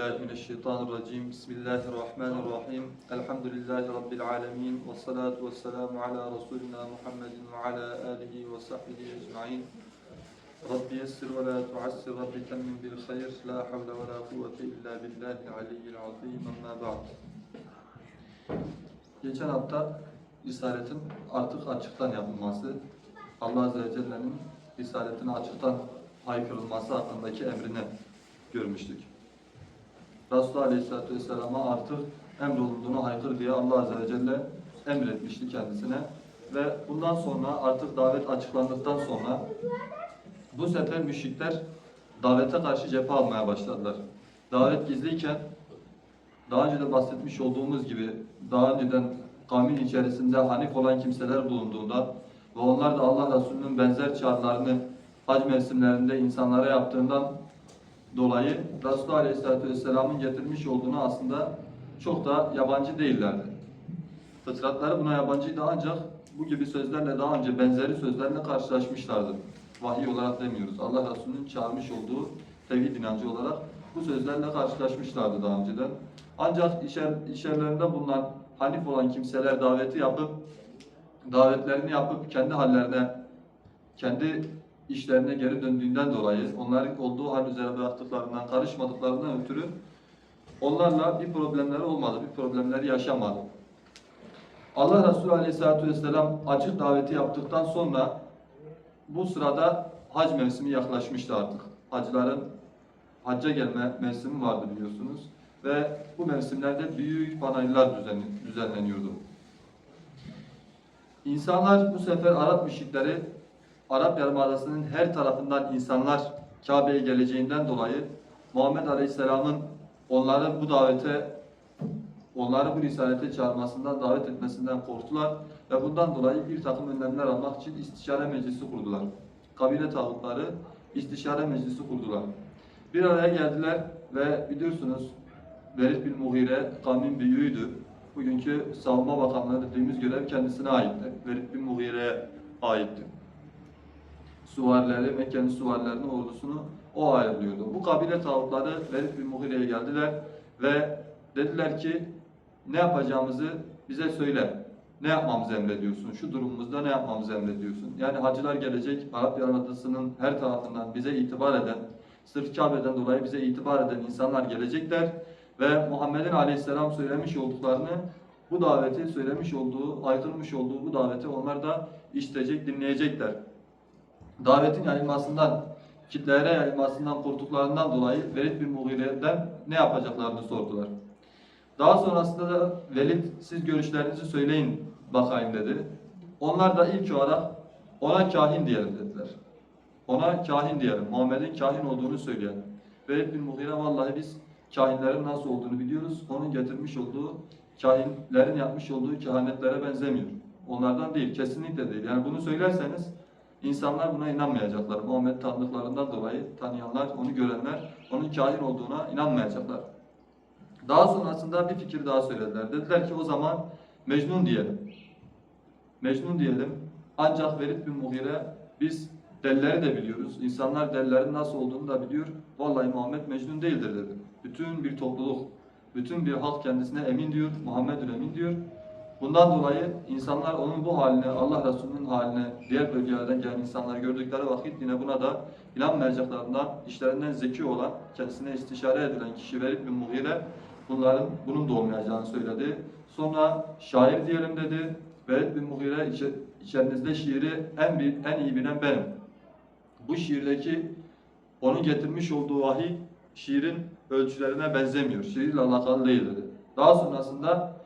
billahi. Bismillahirrahmanirrahim. Elhamdülillahi rabbil alamin ve salatu vesselamu ala resulina Muhammedin ve ala alihi ve sahbihi ecmaîn. Rabbi yessir ve la tuassir Rabbi temmin bil hayr. La havle ve la kuvvete illa billahi aliyyil azim. Amma ba'd. Geçen hafta risaretin artık açıktan yapılması, Allah Azze ve Celle'nin risaletini açıktan haykırılması hakkındaki emrini görmüştük. Resulullah Aleyhisselatü Vesselam'a artık emrolunduğunu haykır diye Allah Azze ve Celle emretmişti kendisine. Ve bundan sonra artık davet açıklandıktan sonra bu sefer müşrikler davete karşı cephe almaya başladılar. Davet gizliyken daha önce de bahsetmiş olduğumuz gibi daha önceden kavmin içerisinde hanif olan kimseler bulunduğunda ve onlar da Allah Resulü'nün benzer çağrılarını hac mevsimlerinde insanlara yaptığından dolayı Resulullah Aleyhisselatü Vesselam'ın getirmiş olduğunu aslında çok da yabancı değillerdi. Fıtratları buna yabancıydı ancak bu gibi sözlerle daha önce benzeri sözlerle karşılaşmışlardı. Vahiy olarak demiyoruz. Allah Resulü'nün çağırmış olduğu tevhid inancı olarak bu sözlerle karşılaşmışlardı daha önceden. Ancak içer, içerilerinde bulunan hanif olan kimseler daveti yapıp davetlerini yapıp kendi hallerine kendi işlerine geri döndüğünden dolayı onların olduğu hal üzere bıraktıklarından, karışmadıklarından ötürü onlarla bir problemleri olmadı, bir problemleri yaşamadı. Allah Resulü Aleyhisselatü Vesselam açık daveti yaptıktan sonra bu sırada hac mevsimi yaklaşmıştı artık. Hacıların hacca gelme mevsimi vardı biliyorsunuz. Ve bu mevsimlerde büyük panayırlar düzen, düzenleniyordu. İnsanlar bu sefer Arap müşrikleri Arap Yarımadası'nın her tarafından insanlar Kabe'ye geleceğinden dolayı Muhammed Aleyhisselam'ın onları bu davete onları bu risalete çağırmasından, davet etmesinden korktular ve bundan dolayı bir takım önlemler almak için istişare meclisi kurdular. Kabile tağutları istişare meclisi kurdular. Bir araya geldiler ve biliyorsunuz Velid bin Mughire kavmin büyüğüydü. Bugünkü savunma bakanlığı dediğimiz görev kendisine aitti. Velid bin Mughire'ye aitti süvarileri, Mekke'nin süvarilerinin ordusunu o ayarlıyordu. Bu kabile tağutları Velid bin Mughire'ye geldiler ve dediler ki ne yapacağımızı bize söyle. Ne yapmamızı emrediyorsun? Şu durumumuzda ne yapmamızı emrediyorsun? Yani hacılar gelecek, Arap Yarımadası'nın her tarafından bize itibar eden, sırf Kabe'den dolayı bize itibar eden insanlar gelecekler ve Muhammed'in aleyhisselam söylemiş olduklarını bu daveti söylemiş olduğu, aykırmış olduğu bu daveti onlar da işitecek, dinleyecekler davetin yayılmasından, kitlelere yayılmasından korktuklarından dolayı Velid bin Mughire'den ne yapacaklarını sordular. Daha sonrasında da Velid siz görüşlerinizi söyleyin bakayım dedi. Onlar da ilk olarak ona kahin diyelim dediler. Ona kahin diyelim. Muhammed'in kahin olduğunu söyleyelim. Velid bin Mughire vallahi biz kahinlerin nasıl olduğunu biliyoruz. Onun getirmiş olduğu kahinlerin yapmış olduğu kehanetlere benzemiyor. Onlardan değil, kesinlikle değil. Yani bunu söylerseniz İnsanlar buna inanmayacaklar. Muhammed tanıdıklarından dolayı tanıyanlar, onu görenler onun kahin olduğuna inanmayacaklar. Daha sonrasında bir fikir daha söylediler. Dediler ki o zaman Mecnun diyelim. Mecnun diyelim. Ancak Velid bin Mughire biz delileri de biliyoruz. İnsanlar delilerin nasıl olduğunu da biliyor. Vallahi Muhammed Mecnun değildir dedi. Bütün bir topluluk, bütün bir halk kendisine emin diyor. Muhammed'ün emin diyor. Bundan dolayı insanlar onun bu haline, Allah Resulü'nün haline, diğer bölgelerden gelen insanları gördükleri vakit yine buna da inanmayacaklarından, işlerinden zeki olan, kendisine istişare edilen kişi Velid bin Mughire bunların bunun da olmayacağını söyledi. Sonra şair diyelim dedi. Velid bin Mughire içe, içerinizde şiiri en, bir, en iyi bilen benim. Bu şiirdeki onun getirmiş olduğu vahiy şiirin ölçülerine benzemiyor. Şiirle alakalı değil dedi. Daha sonrasında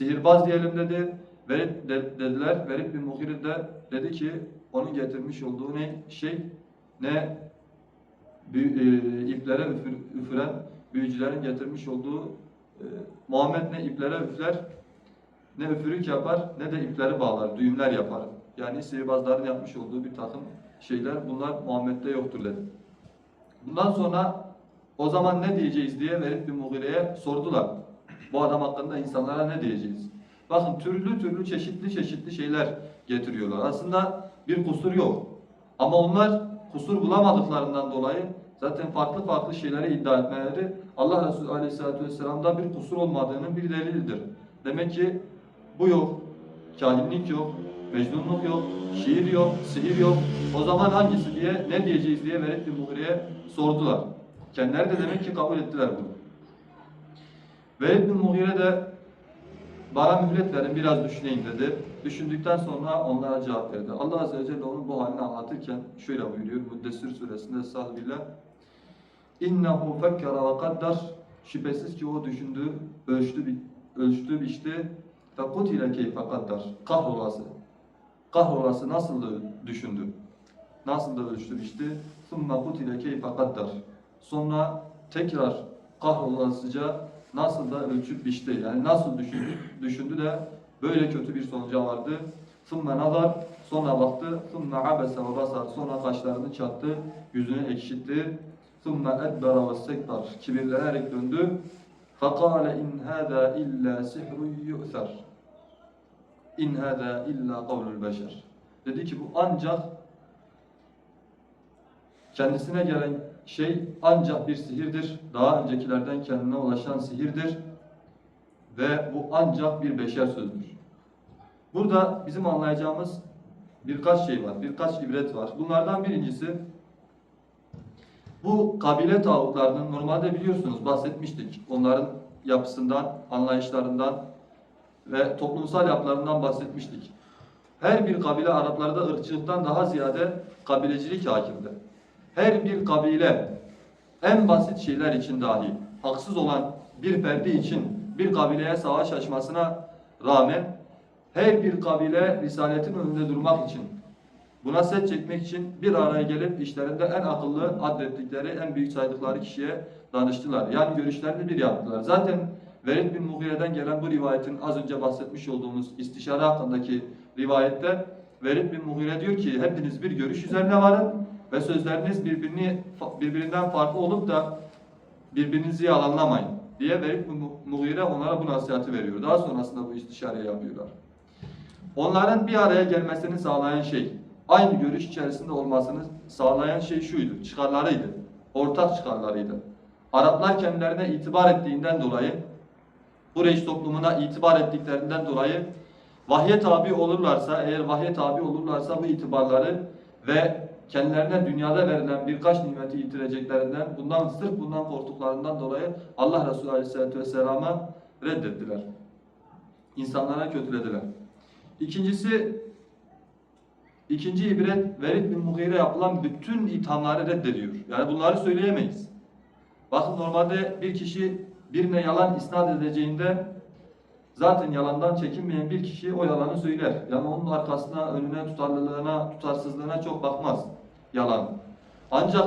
sihirbaz diyelim dedi. Velid de, dediler. Velid bin Mughire de dedi ki onun getirmiş olduğu ne şey ne büyü, e, iplere üfür, üfüren büyücülerin getirmiş olduğu e, Muhammed ne iplere üfler ne üfürük yapar ne de ipleri bağlar, düğümler yapar. Yani sihirbazların yapmış olduğu bir takım şeyler bunlar Muhammed'de yoktur dedi. Bundan sonra o zaman ne diyeceğiz diye Velid bin Mughire'ye sordular. Bu adam hakkında insanlara ne diyeceğiz? Bakın türlü türlü çeşitli çeşitli şeyler getiriyorlar. Aslında bir kusur yok. Ama onlar kusur bulamadıklarından dolayı Zaten farklı farklı şeyleri iddia etmeleri Allah Resulü Aleyhisselatü Vesselam'da bir kusur olmadığının bir delilidir. Demek ki bu yok, kahinlik yok, mecnunluk yok, şiir yok, sihir yok. O zaman hangisi diye, ne diyeceğiz diye Velid bin Mugire'ye sordular. Kendileri de demek ki kabul ettiler bunu. Velid bin Mughire de bana mühlet verin biraz düşüneyim dedi. Düşündükten sonra onlara cevap verdi. Allah Azze ve Celle onun bu halini anlatırken şöyle buyuruyor Müddessir suresinde Estağfirullah. İnnehu fekkere ve kaddar Şüphesiz ki o düşündü, ölçtü, ölçtü, biçti. Fekutile keyfe kaddar. Kahrolası. Kahrolası nasıl düşündü? Nasıl da ölçtü, biçti? Thumma kutile keyfe kaddar. Sonra tekrar kahrolasıca nasıl da ölçüp biçti. Yani nasıl düşündü, düşündü de böyle kötü bir sonuca vardı. Sümme nazar, sonra baktı. Sümme abese ve basar, sonra kaşlarını çattı, yüzünü ekşitti. Sümme edbera ve sektar, kibirlenerek döndü. Fakale in hâdâ illâ sihrun yu'ser. İn hâdâ illâ kavlul beşer. Dedi ki bu ancak kendisine gelen şey ancak bir sihirdir. Daha öncekilerden kendine ulaşan sihirdir. Ve bu ancak bir beşer sözdür. Burada bizim anlayacağımız birkaç şey var, birkaç ibret var. Bunlardan birincisi bu kabile tağutlarının normalde biliyorsunuz bahsetmiştik. Onların yapısından, anlayışlarından ve toplumsal yapılarından bahsetmiştik. Her bir kabile Araplarda ırkçılıktan daha ziyade kabilecilik hakimdi. Her bir kabile en basit şeyler için dahi haksız olan bir ferdi için bir kabileye savaş açmasına rağmen her bir kabile risaletin önünde durmak için buna set çekmek için bir araya gelip işlerinde en akıllı adettikleri, en büyük saydıkları kişiye danıştılar. Yani görüşlerini bir yaptılar. Zaten Velid bin Mughire'den gelen bu rivayetin az önce bahsetmiş olduğumuz istişare hakkındaki rivayette Velid bin Mughire diyor ki hepiniz bir görüş üzerine varın ve sözleriniz birbirini birbirinden farklı olup da birbirinizi yalanlamayın diye bin Mughire onlara bu nasihati veriyor. Daha sonrasında bu istişareyi yapıyorlar. Onların bir araya gelmesini sağlayan şey, aynı görüş içerisinde olmasını sağlayan şey şuydu, çıkarlarıydı. Ortak çıkarlarıydı. Araplar kendilerine itibar ettiğinden dolayı, Kureyş toplumuna itibar ettiklerinden dolayı vahye tabi olurlarsa, eğer vahye tabi olurlarsa bu itibarları ve kendilerine dünyada verilen birkaç nimeti yitireceklerinden, bundan sırf bundan korktuklarından dolayı Allah Resulü Aleyhisselatü Vesselam'a reddettiler. İnsanlara kötülediler. İkincisi, ikinci ibret Velid bin Mughire yapılan bütün ithamları reddediyor. Yani bunları söyleyemeyiz. Bakın normalde bir kişi birine yalan isnat edeceğinde zaten yalandan çekinmeyen bir kişi o yalanı söyler. Yani onun arkasına, önüne, tutarlılığına, tutarsızlığına çok bakmaz yalan. Ancak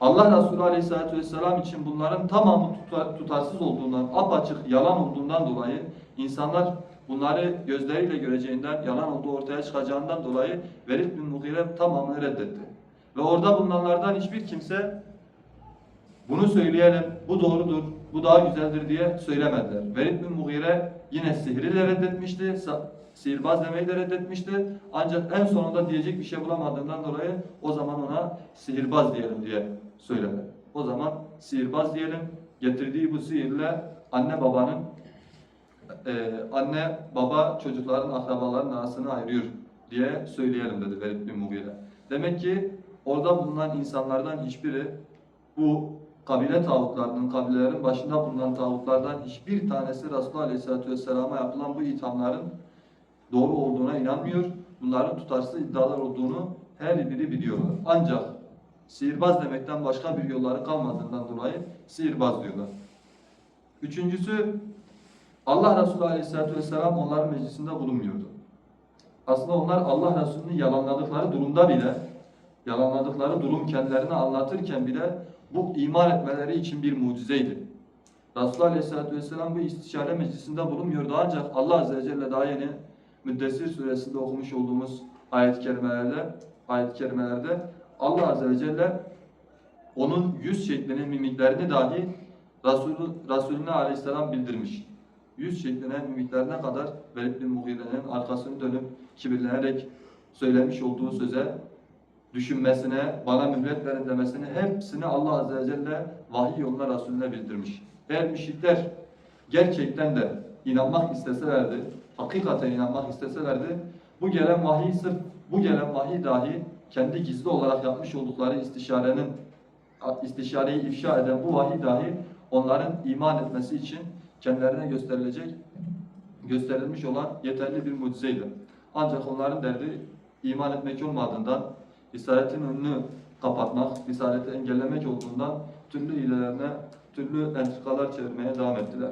Allah Resulü Aleyhisselatü Vesselam için bunların tamamı tutar- tutarsız olduğundan, apaçık yalan olduğundan dolayı insanlar bunları gözleriyle göreceğinden, yalan olduğu ortaya çıkacağından dolayı Velid bin Mughire tamamını reddetti. Ve orada bulunanlardan hiçbir kimse bunu söyleyelim, bu doğrudur, bu daha güzeldir diye söylemediler. Velid bin Mughire yine sihri de reddetmişti, sihirbaz demeyi de reddetmişti. Ancak en sonunda diyecek bir şey bulamadığından dolayı o zaman ona sihirbaz diyelim diye söyledi. O zaman sihirbaz diyelim, getirdiği bu sihirle anne babanın e, anne baba çocukların akrabaların arasını ayırıyor diye söyleyelim dedi Velid bin Mughire. Demek ki orada bulunan insanlardan hiçbiri bu kabile tağutlarının, kabilelerin başında bulunan tağutlardan hiçbir tanesi Resulullah Aleyhisselatü Vesselam'a yapılan bu ithamların doğru olduğuna inanmıyor. Bunların tutarsız iddialar olduğunu her biri biliyorlar. Ancak sihirbaz demekten başka bir yolları kalmadığından dolayı sihirbaz diyorlar. Üçüncüsü Allah Resulü Aleyhisselatü Vesselam onların meclisinde bulunmuyordu. Aslında onlar Allah Resulü'nü yalanladıkları durumda bile, yalanladıkları durum kendilerine anlatırken bile bu iman etmeleri için bir mucizeydi. Resulullah Aleyhisselatü Vesselam bu istişare meclisinde bulunmuyordu ancak Allah Azze ve Celle daha yeni Müddessir suresinde okumuş olduğumuz ayet-i kerimelerde, ayet-i kerimelerde Allah Azze ve Celle onun yüz şeklini, mimiklerini dahi Resulü, Resulüne Aleyhisselam bildirmiş. Yüz şekline, mimiklerine kadar Velid bin Mughire'nin arkasını dönüp kibirlenerek söylemiş olduğu söze düşünmesine, bana mühlet verin demesine hepsini Allah Azze ve Celle vahiy yoluna Resulüne bildirmiş. Eğer müşrikler gerçekten de inanmak isteselerdi, hakikaten inanmak isteselerdi, bu gelen vahiy sırf bu gelen vahiy dahi kendi gizli olarak yapmış oldukları istişarenin istişareyi ifşa eden bu vahiy dahi onların iman etmesi için kendilerine gösterilecek gösterilmiş olan yeterli bir mucizeydi. Ancak onların derdi iman etmek olmadığından, Risaletin önünü kapatmak, Risaleti engellemek olduğundan türlü hilelerine, türlü entrikalar çevirmeye devam ettiler.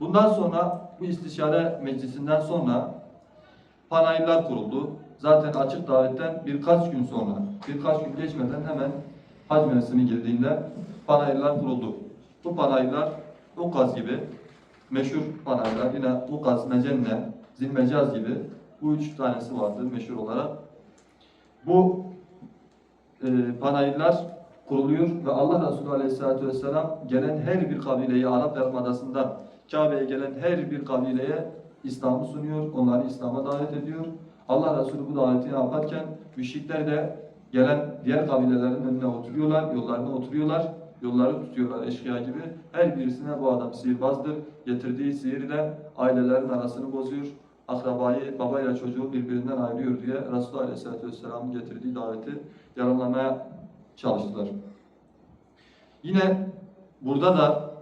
Bundan sonra bu istişare meclisinden sonra panayırlar kuruldu. Zaten açık davetten birkaç gün sonra, birkaç gün geçmeden hemen hac mevsimi girdiğinde panayırlar kuruldu. Bu panayırlar Ukaz gibi meşhur panayırlar, yine Ukaz, Mecenne, Zilmecaz gibi bu üç tanesi vardı meşhur olarak. Bu e, panayırlar kuruluyor ve Allah Resulü Aleyhisselatü Vesselam gelen her bir kabileyi Arap Yarımadası'ndan Kabe'ye gelen her bir kabileye İslam'ı sunuyor, onları İslam'a davet ediyor. Allah Resulü bu daveti yaparken müşrikler de gelen diğer kabilelerin önüne oturuyorlar, yollarına oturuyorlar, yolları tutuyorlar eşkıya gibi. Her birisine bu adam sihirbazdır, getirdiği sihirle ailelerin arasını bozuyor, akrabayı, babayla çocuğu birbirinden ayırıyor diye Resulullah Aleyhisselatü Vesselam'ın getirdiği daveti yalanlamaya çalıştılar. Yine burada da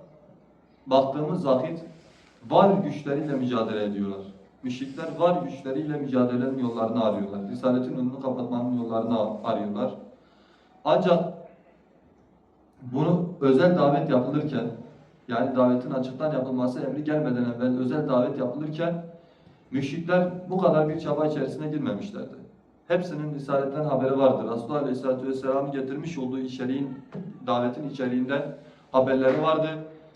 baktığımız vakit var güçleriyle mücadele ediyorlar. Müşrikler var güçleriyle mücadelenin yollarını arıyorlar. Risaletin önünü kapatmanın yollarını arıyorlar. Ancak bunu özel davet yapılırken, yani davetin açıktan yapılması emri gelmeden evvel özel davet yapılırken müşrikler bu kadar bir çaba içerisine girmemişlerdi. Hepsinin Risaletten haberi vardır. Resulullah Aleyhisselatü Vesselam'ın getirmiş olduğu içeriğin, davetin içeriğinden haberleri vardı.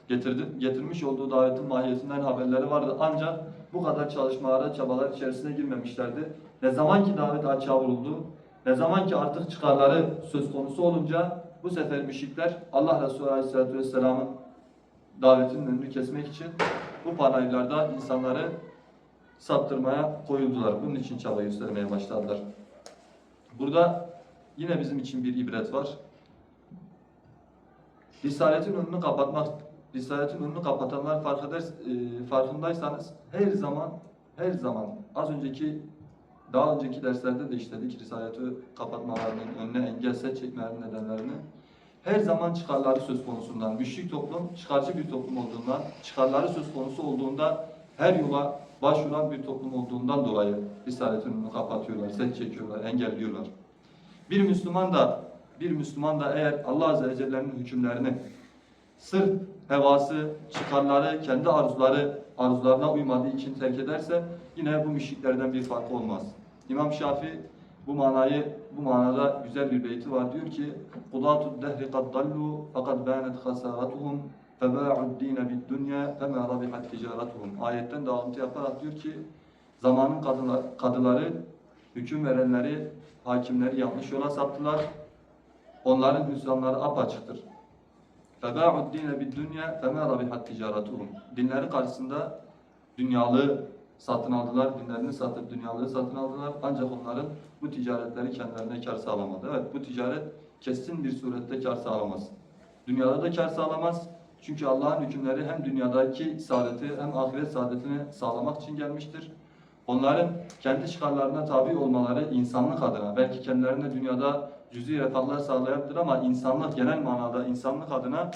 Getirdi, getirmiş olduğu davetin mahiyetinden haberleri vardı. Ancak bu kadar çalışmalara, çabalar içerisine girmemişlerdi. Ne zaman ki davet açığa vuruldu, ne zaman ki artık çıkarları söz konusu olunca bu sefer müşrikler Allah Resulü Aleyhisselatü Vesselam'ın davetinin önünü kesmek için bu panayırlarda insanları saptırmaya koyuldular. Bunun için çaba göstermeye başladılar. Burada yine bizim için bir ibret var. Risaletin önünü kapatmak, Risaletin önünü kapatanlar fark eder, farkındaysanız her zaman, her zaman az önceki, daha önceki derslerde de işledik Risaleti kapatmalarının, önüne engel set çekmelerinin nedenlerini. Her zaman çıkarları söz konusundan, müşrik toplum çıkarcı bir toplum olduğundan, çıkarları söz konusu olduğunda her yola başvuran bir toplum olduğundan dolayı Risaletin önünü kapatıyorlar, set çekiyorlar, engelliyorlar. Bir Müslüman da bir Müslüman da eğer Allah Azze ve Celle'nin hükümlerini sırf hevası, çıkarları, kendi arzuları, arzularına uymadığı için terk ederse yine bu müşriklerden bir farkı olmaz. İmam Şafii bu manayı bu manada güzel bir beyti var diyor ki Kudatud dehri kad dallu fakat banet hasaratuhum febâ'ud dîne bid dünya femâ rabihat ticaratuhum. Ayetten dağıntı yaparak diyor ki zamanın kadılar, kadıları, hüküm verenleri, hakimleri yanlış yola saptılar. Onların hüsranları apaçıktır. فَبَاعُ الدِّينَ بِالدُّنْيَا فَمَا رَبِحَتْ تِجَارَتُهُم Dinleri karşısında dünyalığı satın aldılar, dinlerini satıp dünyalığı satın aldılar. Ancak onların bu ticaretleri kendilerine kar sağlamadı. Evet bu ticaret kesin bir surette kar sağlamaz. Dünyada da kar sağlamaz. Çünkü Allah'ın hükümleri hem dünyadaki saadeti hem ahiret saadetini sağlamak için gelmiştir. Onların kendi çıkarlarına tabi olmaları insanlık adına, belki kendilerine dünyada cüzi refahlar sağlayabilir ama insanlık genel manada insanlık adına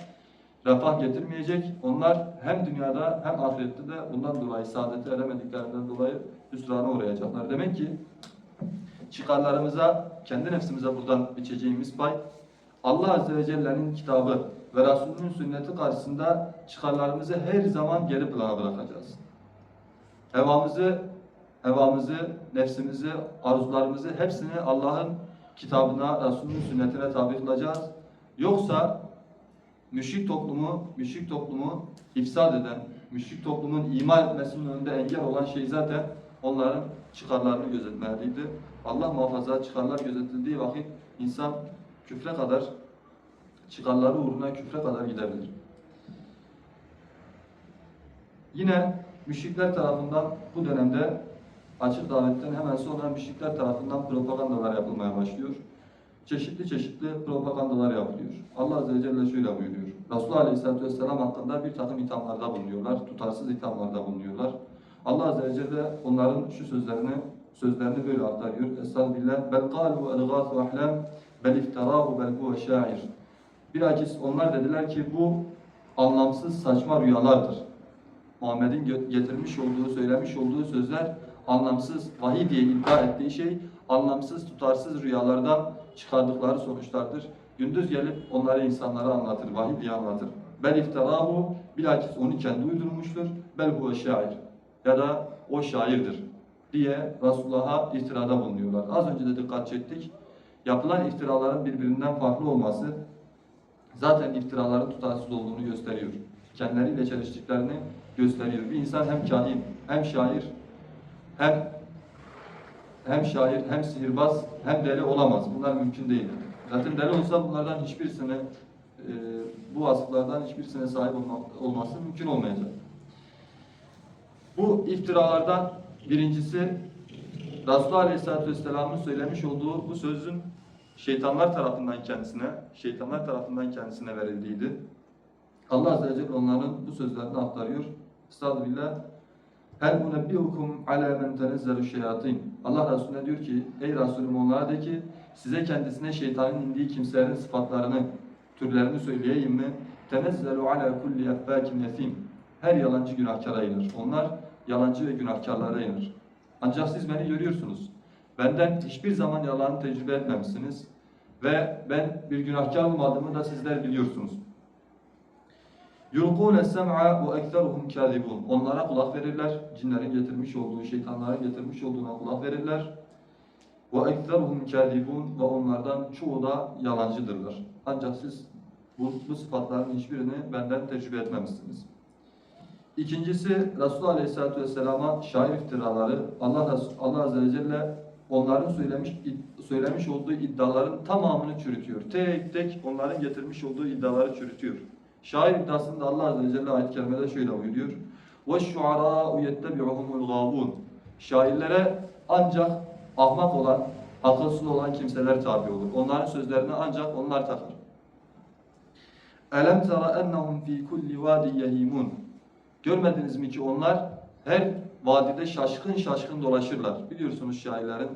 refah getirmeyecek. Onlar hem dünyada hem ahirette de bundan dolayı saadeti eremediklerinden dolayı hüsrana uğrayacaklar. Demek ki çıkarlarımıza, kendi nefsimize buradan biçeceğimiz pay Allah Azze ve Celle'nin kitabı ve Resulünün sünneti karşısında çıkarlarımızı her zaman geri plana bırakacağız. Hevamızı, hevamızı, nefsimizi, arzularımızı hepsini Allah'ın kitabına, Resulünün sünnetine tabi kılacağız. Yoksa müşrik toplumu, müşrik toplumu ifsad eden, müşrik toplumun iman etmesinin önünde engel olan şey zaten onların çıkarlarını gözetmeliydi. Allah muhafaza çıkarlar gözetildiği vakit insan küfre kadar, çıkarları uğruna küfre kadar gidebilir. Yine müşrikler tarafından bu dönemde açık davetten hemen sonra müşrikler tarafından propagandalar yapılmaya başlıyor. Çeşitli çeşitli propagandalar yapılıyor. Allah Azze ve Celle şöyle buyuruyor. Resulullah Aleyhisselatü Vesselam hakkında bir takım ithamlarda bulunuyorlar. Tutarsız ithamlarda bulunuyorlar. Allah Azze ve Celle onların şu sözlerini sözlerini böyle aktarıyor. Estağfirullah. Bel kalu elgâsu ahlam bel iftarâhu bel huve şair. Bilakis onlar dediler ki bu anlamsız saçma rüyalardır. Muhammed'in getirmiş olduğu, söylemiş olduğu sözler anlamsız, vahiy diye iddia ettiği şey anlamsız, tutarsız rüyalardan çıkardıkları sonuçlardır. Gündüz gelip onları insanlara anlatır, vahiy diye anlatır. Bel iftirahu, bilakis onu kendi uydurmuştur. Bel huve şair. Ya da o şairdir diye Resulullah'a iftirada bulunuyorlar. Az önce de dikkat çektik. Yapılan iftiraların birbirinden farklı olması zaten iftiraların tutarsız olduğunu gösteriyor. Kendileriyle çeliştiklerini gösteriyor. Bir insan hem kahin, hem şair, hem hem şair, hem sihirbaz, hem deli olamaz. Bunlar mümkün değil. Zaten deli olsa bunlardan hiçbirisine, e, bu vasıflardan hiçbirisine sahip olma, olması mümkün olmayacak. Bu iftiralardan birincisi Resulullah Aleyhisselatü Vesselam'ın söylemiş olduğu bu sözün şeytanlar tarafından kendisine, şeytanlar tarafından kendisine verildiğiydi. Allah Azze ve Celle onların bu sözlerini aktarıyor. Estağfirullah. Hel unebbiukum ala men tenezzelu şeyatin. Allah Resulüne diyor ki, ey Resulüm onlara de ki, size kendisine şeytanın indiği kimselerin sıfatlarını, türlerini söyleyeyim mi? Tenezzelu ala kulli effâkin yethim. Her yalancı günahkara iner. Onlar yalancı ve günahkarlara iner. Ancak siz beni görüyorsunuz. Benden hiçbir zaman yalanı tecrübe etmemişsiniz. Ve ben bir günahkar olmadığımı da sizler biliyorsunuz. Yulqûne sem'a ve ekseruhum kâzibûn. Onlara kulak verirler. Cinlerin getirmiş olduğu, şeytanların getirmiş olduğuna kulak verirler. Ve ekseruhum kâzibûn ve onlardan çoğu da yalancıdırlar. Ancak siz bu, bu sıfatların hiçbirini benden tecrübe etmemişsiniz. İkincisi Resul Aleyhisselatü Vesselam'a şair iftiraları Allah, Allah Azze ve Celle onların söylemiş, söylemiş olduğu iddiaların tamamını çürütüyor. Tek tek onların getirmiş olduğu iddiaları çürütüyor. Şair iddiasında Allah Azze ve Celle ayet-i kerimede şöyle buyuruyor. وَالشُّعَرَاءُ يَتَّبِعُهُمُ الْغَابُونَ Şairlere ancak ahmak olan, akılsız olan kimseler tabi olur. Onların sözlerini ancak onlar takar. Elem tara ennehum fi kulli vadi yehimun. Görmediniz mi ki onlar her vadide şaşkın şaşkın dolaşırlar. Biliyorsunuz şairlerin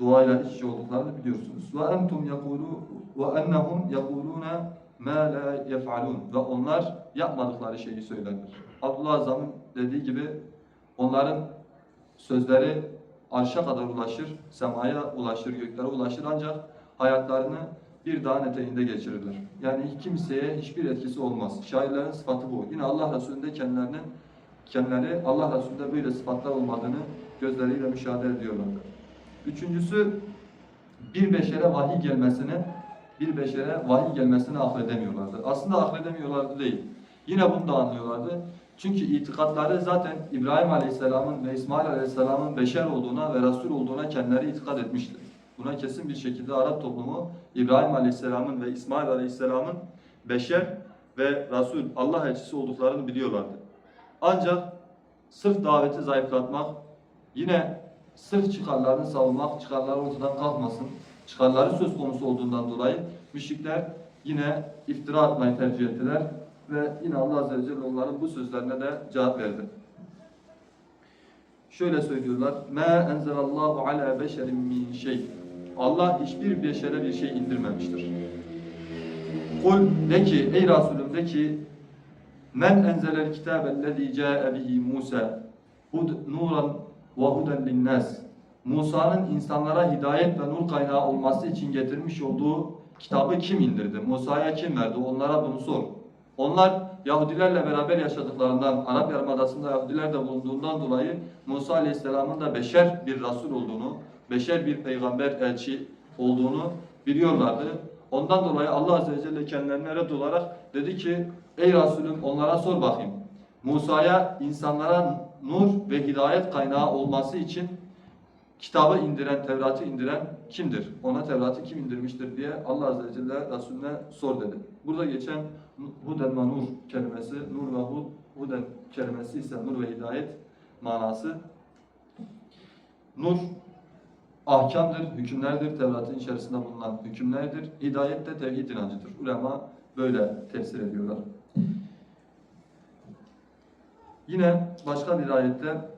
duayla iç içe olduklarını biliyorsunuz. Ve entum ma la yef'alun. Ve onlar yapmadıkları şeyi söylerler. Abdullah Azam'ın dediği gibi onların sözleri arşa kadar ulaşır, semaya ulaşır, göklere ulaşır ancak hayatlarını bir dağın eteğinde geçirirler. Yani kimseye hiçbir etkisi olmaz. Şairlerin sıfatı bu. Yine Allah Resulü'nde kendilerinin kendileri Allah Resulü'nde böyle sıfatlar olmadığını gözleriyle müşahede ediyorlar. Üçüncüsü bir beşere vahiy gelmesini bir beşere vahiy gelmesini akledemiyorlardı. Aslında akledemiyorlardı değil. Yine bunu da anlıyorlardı. Çünkü itikatları zaten İbrahim Aleyhisselam'ın ve İsmail Aleyhisselam'ın beşer olduğuna ve Resul olduğuna kendileri itikad etmişti. Buna kesin bir şekilde Arap toplumu İbrahim Aleyhisselam'ın ve İsmail Aleyhisselam'ın beşer ve Resul, Allah elçisi olduklarını biliyorlardı. Ancak sırf daveti zayıflatmak, yine sırf çıkarlarını savunmak, çıkarları ortadan kalkmasın, çıkarları söz konusu olduğundan dolayı müşrikler yine iftira atmayı tercih ettiler ve yine Allah Azze ve Celle onların bu sözlerine de cevap verdi. Şöyle söylüyorlar. "Ma enzelallahu ala beşerin min şey." Allah hiçbir beşere bir şey indirmemiştir. Kul de ki ey Resulüm de ki Men enzelel kitabe lezî câe bihi Musa hud nuran ve huden linnas Musa'nın insanlara hidayet ve nur kaynağı olması için getirmiş olduğu kitabı kim indirdi? Musa'ya kim verdi? Onlara bunu sor. Onlar Yahudilerle beraber yaşadıklarından, Arap Yarımadası'nda Yahudiler de bulunduğundan dolayı Musa Aleyhisselam'ın da beşer bir Resul olduğunu, beşer bir peygamber elçi olduğunu biliyorlardı. Ondan dolayı Allah Azze ve Celle kendilerine red olarak dedi ki Ey Resulüm onlara sor bakayım. Musa'ya insanlara nur ve hidayet kaynağı olması için kitabı indiren, Tevrat'ı indiren kimdir? Ona Tevrat'ı kim indirmiştir diye Allah Azze ve Celle Resulüne sor dedi. Burada geçen huden ve nur kelimesi, nur ve hud, huden kelimesi ise nur ve hidayet manası Nur ahkamdır, hükümlerdir. Tevrat'ın içerisinde bulunan hükümlerdir. Hidayet de tevhid inancıdır. Ulema böyle tefsir ediyorlar. Yine başka bir ayette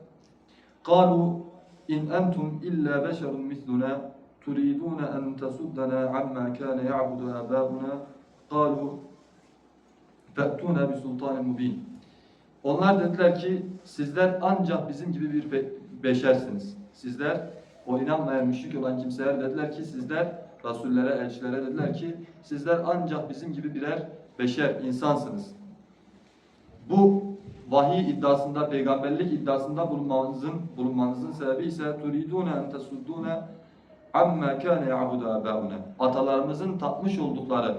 قالوا in entum illa beşerun misluna turiduna en tasuddana amma kana ya'budu abâuna qalu fe'tuna bi sultanin mubin. Onlar dediler ki sizler ancak bizim gibi bir be beşersiniz. Sizler o inanmayan müşrik olan kimseler dediler ki sizler rasullere, elçilere dediler ki sizler ancak bizim gibi birer beşer insansınız. Bu vahiy iddiasında, peygamberlik iddiasında bulunmanızın bulunmanızın sebebi ise turidune en tesuddune amma kana ya'budu abauna. Atalarımızın tatmış oldukları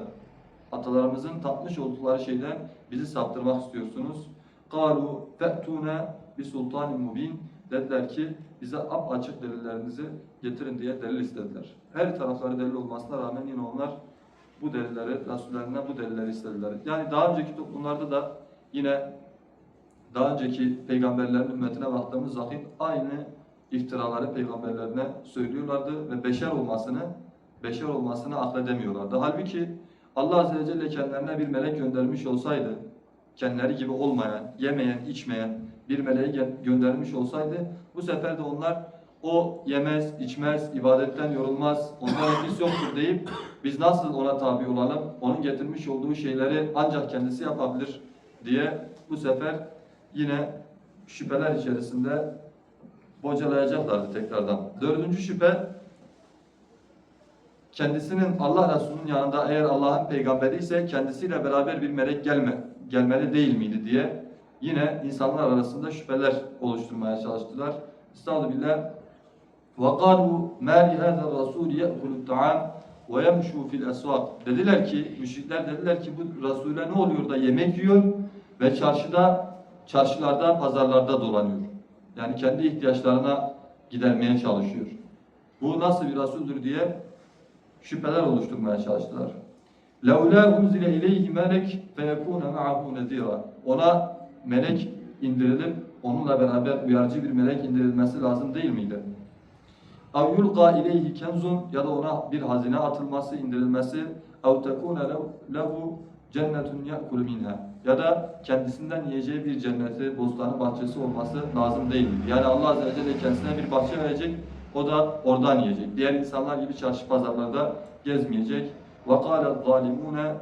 atalarımızın tatmış oldukları şeyden bizi saptırmak istiyorsunuz. Kalu fe'tuna bi sultanin mubin dediler ki bize ap açık delillerinizi getirin diye delil istediler. Her tarafları delil olmasına rağmen yine onlar bu delilleri, Resullerinden bu delilleri istediler. Yani daha önceki toplumlarda da yine daha önceki peygamberlerin ümmetine baktığımız vakit aynı iftiraları peygamberlerine söylüyorlardı ve beşer olmasını beşer olmasını akledemiyorlardı. Halbuki Allah Azze ve Celle kendilerine bir melek göndermiş olsaydı, kendileri gibi olmayan, yemeyen, içmeyen bir meleği gö- göndermiş olsaydı, bu sefer de onlar o yemez, içmez, ibadetten yorulmaz, ondan nefis yoktur deyip biz nasıl ona tabi olalım, onun getirmiş olduğu şeyleri ancak kendisi yapabilir diye bu sefer yine şüpheler içerisinde bocalayacaklardı tekrardan. Dördüncü şüphe kendisinin Allah Resulü'nün yanında eğer Allah'ın peygamberi ise kendisiyle beraber bir melek gelme, gelmeli değil miydi diye yine insanlar arasında şüpheler oluşturmaya çalıştılar. Estağfirullah. وَقَالُوا مَا لِهَذَا الرَّسُولِ يَأْكُلُ الطَّعَامِ وَيَمْشُوا فِي الْأَسْوَاقِ Dediler ki, müşrikler dediler ki bu Resul'e ne oluyor da yemek yiyor ve çarşıda, çarşılarda, pazarlarda dolanıyor. Yani kendi ihtiyaçlarına gidermeye çalışıyor. Bu nasıl bir Resul'dür diye şüpheler oluşturmaya çalıştılar. لَوْلَا اُنْزِلَ اِلَيْهِ مَلَكْ فَيَكُونَ مَعَهُ نَذ۪يرًا Ona melek indirilip onunla beraber uyarıcı bir melek indirilmesi lazım değil miydi? اَوْ يُلْقَى اِلَيْهِ كَنْزٌ Ya da ona bir hazine atılması, indirilmesi اَوْ تَكُونَ لَهُ جَنَّةٌ يَأْكُلُ مِنْهَا Ya da kendisinden yiyeceği bir cenneti, bostanı, bahçesi olması lazım değil miydi? Yani Allah Azze ve Celle kendisine bir bahçe verecek, o da oradan yiyecek. Diğer insanlar gibi çarşı pazarlarda gezmeyecek. وَقَالَ الظَّالِمُونَ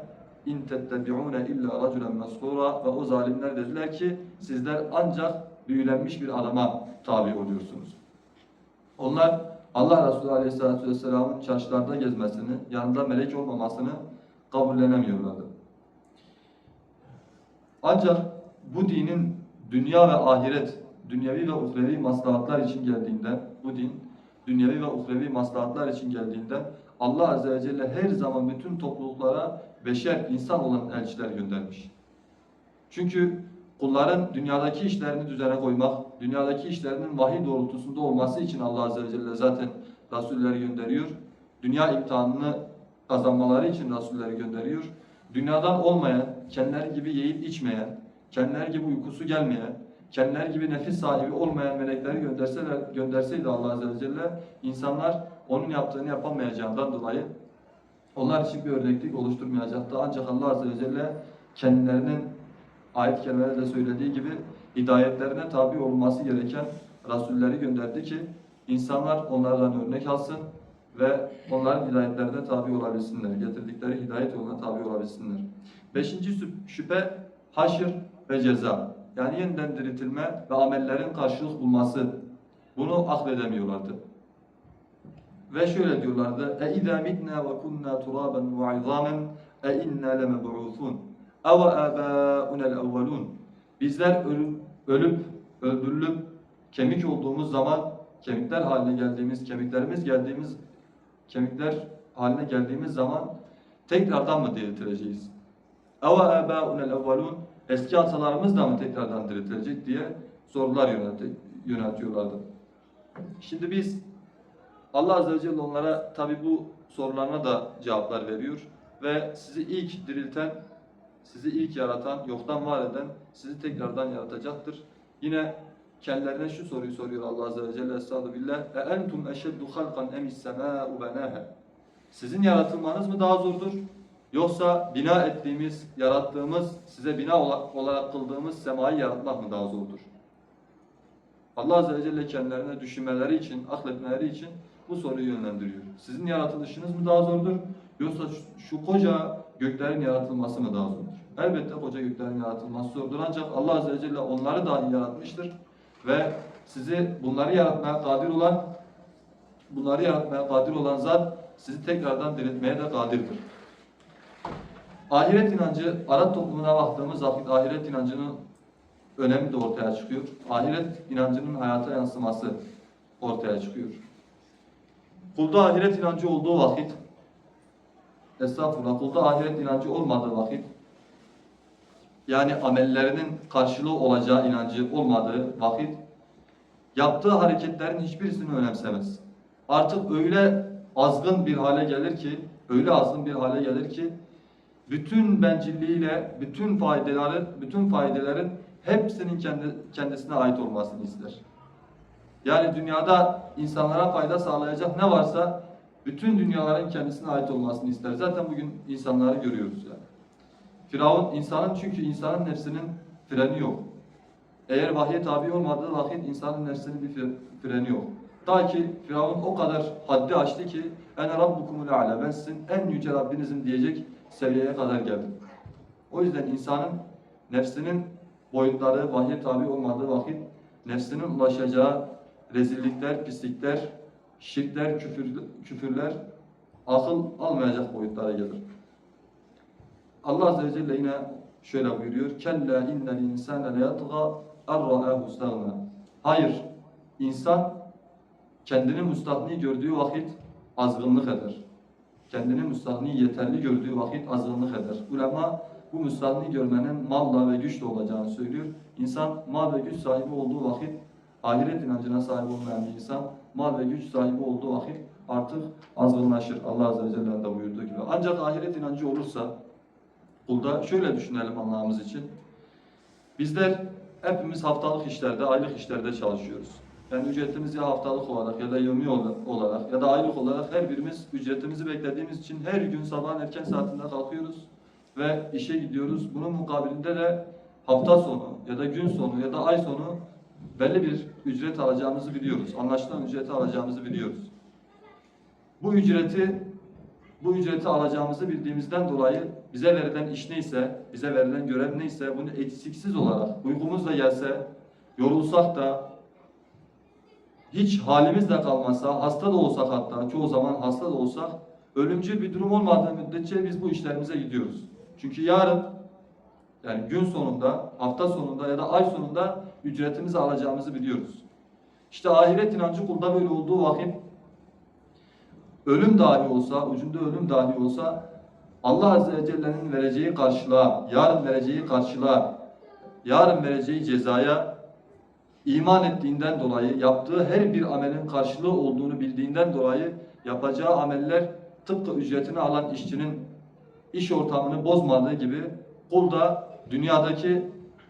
اِنْ تَتَّبِعُونَ اِلَّا رَجُلًا مَسْحُورًا Ve o zalimler dediler ki sizler ancak büyülenmiş bir adama tabi oluyorsunuz. Onlar Allah Resulü Aleyhisselatü Vesselam'ın çarşılarda gezmesini, yanında melek olmamasını kabullenemiyorlardı. Ancak bu dinin dünya ve ahiret, dünyevi ve uhrevi maslahatlar için geldiğinde, bu din dünyevi ve uhrevi maslahatlar için geldiğinde Allah Azze ve Celle her zaman bütün topluluklara beşer, insan olan elçiler göndermiş. Çünkü kulların dünyadaki işlerini düzene koymak, dünyadaki işlerinin vahiy doğrultusunda olması için Allah Azze ve Celle zaten Rasulleri gönderiyor. Dünya imtihanını kazanmaları için Rasulleri gönderiyor. Dünyadan olmayan, kendileri gibi yiyip içmeyen, kendileri gibi uykusu gelmeyen, kendileri gibi nefis sahibi olmayan melekleri gönderseler, gönderseydi Allah Azze ve Celle, insanlar onun yaptığını yapamayacağından dolayı onlar için bir örneklik oluşturmayacaktı. Ancak Allah Azze ve Celle kendilerinin ayet kelimelerde söylediği gibi hidayetlerine tabi olması gereken Rasulleri gönderdi ki insanlar onlardan örnek alsın ve onların hidayetlerine tabi olabilsinler. Getirdikleri hidayet yoluna tabi olabilsinler. Beşinci şüp- şüphe haşr ve ceza. Yani yeniden diriltilme ve amellerin karşılık bulması. Bunu akledemiyorlardı. Ve şöyle diyorlardı. E izâ mitnâ ve kunnâ turâben ve izâmen e innâ lemeb'ûthûn. Ev âbâ'unel evvelûn. Bizler ölüp, ölüp, öldürülüp, kemik olduğumuz zaman, kemikler haline geldiğimiz, kemiklerimiz geldiğimiz, kemikler haline geldiğimiz zaman tekrardan mı diriltileceğiz? Ev âbâ'unel evvelûn. Eski atalarımız da mı tekrardan diriltilecek diye sorular yönelti- yöneltiyorlardı. Şimdi biz Allah Azze ve Celle onlara tabi bu sorularına da cevaplar veriyor ve sizi ilk dirilten, sizi ilk yaratan, yoktan var eden sizi tekrardan yaratacaktır. Yine kendilerine şu soruyu soruyor Allah Azze ve Celle Estağfurullah billah. E entum eşeddu halkan emis semâ'u benâhe. Sizin yaratılmanız mı daha zordur? Yoksa bina ettiğimiz, yarattığımız, size bina ola- olarak kıldığımız semayı yaratmak mı daha zordur? Allah Azze ve Celle kendilerine düşünmeleri için, akletmeleri için bu soruyu yönlendiriyor. Sizin yaratılışınız mı daha zordur? Yoksa şu koca göklerin yaratılması mı daha zordur? Elbette koca göklerin yaratılması zordur. Ancak Allah Azze ve Celle onları dahi yaratmıştır. Ve sizi bunları yaratmaya kadir olan, bunları yaratmaya kadir olan zat sizi tekrardan diriltmeye de kadirdir. Ahiret inancı, Arap toplumuna baktığımız vakit ahiret inancının önemi de ortaya çıkıyor. Ahiret inancının hayata yansıması ortaya çıkıyor. Kulda ahiret inancı olduğu vakit, estağfurullah, kulda ahiret inancı olmadığı vakit, yani amellerinin karşılığı olacağı inancı olmadığı vakit, yaptığı hareketlerin hiçbirisini önemsemez. Artık öyle azgın bir hale gelir ki, öyle azgın bir hale gelir ki, bütün bencilliğiyle, bütün faydaları, bütün faydaların hepsinin kendi, kendisine ait olmasını ister. Yani dünyada insanlara fayda sağlayacak ne varsa bütün dünyaların kendisine ait olmasını ister. Zaten bugün insanları görüyoruz yani. Firavun insanın çünkü insanın nefsinin freni yok. Eğer vahye tabi olmadığı vakit insanın nefsinin bir fre- freni yok. Ta ki Firavun o kadar haddi aştı ki en rabbukumul a'la ben sizin en yüce Rabbinizim diyecek seviyeye kadar geldi. O yüzden insanın nefsinin boyutları vahye tabi olmadığı vakit nefsinin ulaşacağı rezillikler, pislikler, şirkler, küfür, küfürler akıl almayacak boyutlara gelir. Allah Azze ve Celle yine şöyle buyuruyor. Kella innel insane leyatga erra'ahu stagna. Hayır, insan kendini müstahni gördüğü vakit azgınlık eder. Kendini müstahni yeterli gördüğü vakit azgınlık eder. Ulema bu müstahni görmenin malla ve güçle olacağını söylüyor. İnsan mal ve güç sahibi olduğu vakit ahiret inancına sahip olmayan bir insan mal ve güç sahibi olduğu vakit artık azgınlaşır. Allah Azze ve Celle'nin de buyurduğu gibi. Ancak ahiret inancı olursa Kulda şöyle düşünelim anlamamız için. Bizler hepimiz haftalık işlerde, aylık işlerde çalışıyoruz. Yani ücretimiz ya haftalık olarak ya da ola- olarak ya da aylık olarak her birimiz ücretimizi beklediğimiz için her gün sabahın erken saatinde kalkıyoruz ve işe gidiyoruz. Bunun mukabilinde de hafta sonu ya da gün sonu ya da ay sonu belli bir ücret alacağımızı biliyoruz. Anlaşılan ücreti alacağımızı biliyoruz. Bu ücreti bu ücreti alacağımızı bildiğimizden dolayı bize verilen iş neyse, bize verilen görev neyse bunu eksiksiz olarak uykumuz da gelse, yorulsak da hiç halimiz de kalmasa, hasta da olsak hatta, çoğu zaman hasta da olsak, ölümcül bir durum olmadığı müddetçe biz bu işlerimize gidiyoruz. Çünkü yarın, yani gün sonunda, hafta sonunda ya da ay sonunda ücretimizi alacağımızı biliyoruz. İşte ahiret inancı kulda böyle olduğu vakit ölüm dahi olsa, ucunda ölüm dahi olsa Allah Azze ve Celle'nin vereceği karşılığa, yarın vereceği karşılığa, yarın vereceği cezaya iman ettiğinden dolayı, yaptığı her bir amelin karşılığı olduğunu bildiğinden dolayı yapacağı ameller tıpkı ücretini alan işçinin iş ortamını bozmadığı gibi kul da dünyadaki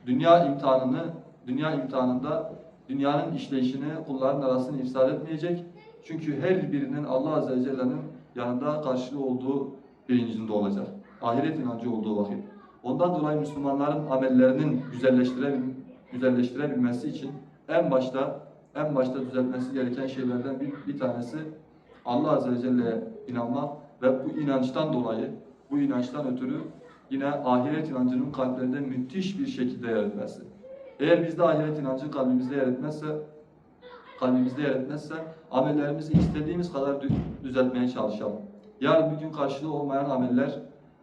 dünya imtihanını, dünya imtihanında dünyanın işleyişini kulların arasını ifsad etmeyecek. Çünkü her birinin Allah Azze ve Celle'nin yanında karşılığı olduğu bilincinde olacak. Ahiret inancı olduğu vakit. Ondan dolayı Müslümanların amellerinin güzelleştirebil güzelleştirebilmesi için en başta en başta düzeltmesi gereken şeylerden bir, bir tanesi Allah Azze ve Celle'ye inanmak ve bu inançtan dolayı, bu inançtan ötürü yine ahiret inancının kalplerinde müthiş bir şekilde yer etmesi. Eğer bizde ahiret inancı kalbimizde yer etmezse, kalbimizde yer etmezse amellerimizi istediğimiz kadar dü- düzeltmeye çalışalım. Yarın bir gün karşılığı olmayan ameller,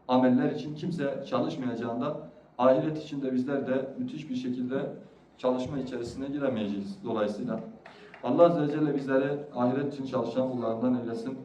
ameller için kimse çalışmayacağından ahiret için de bizler de müthiş bir şekilde çalışma içerisine giremeyeceğiz dolayısıyla. Allah Azze ve Celle bizleri ahiret için çalışan kullarından eylesin.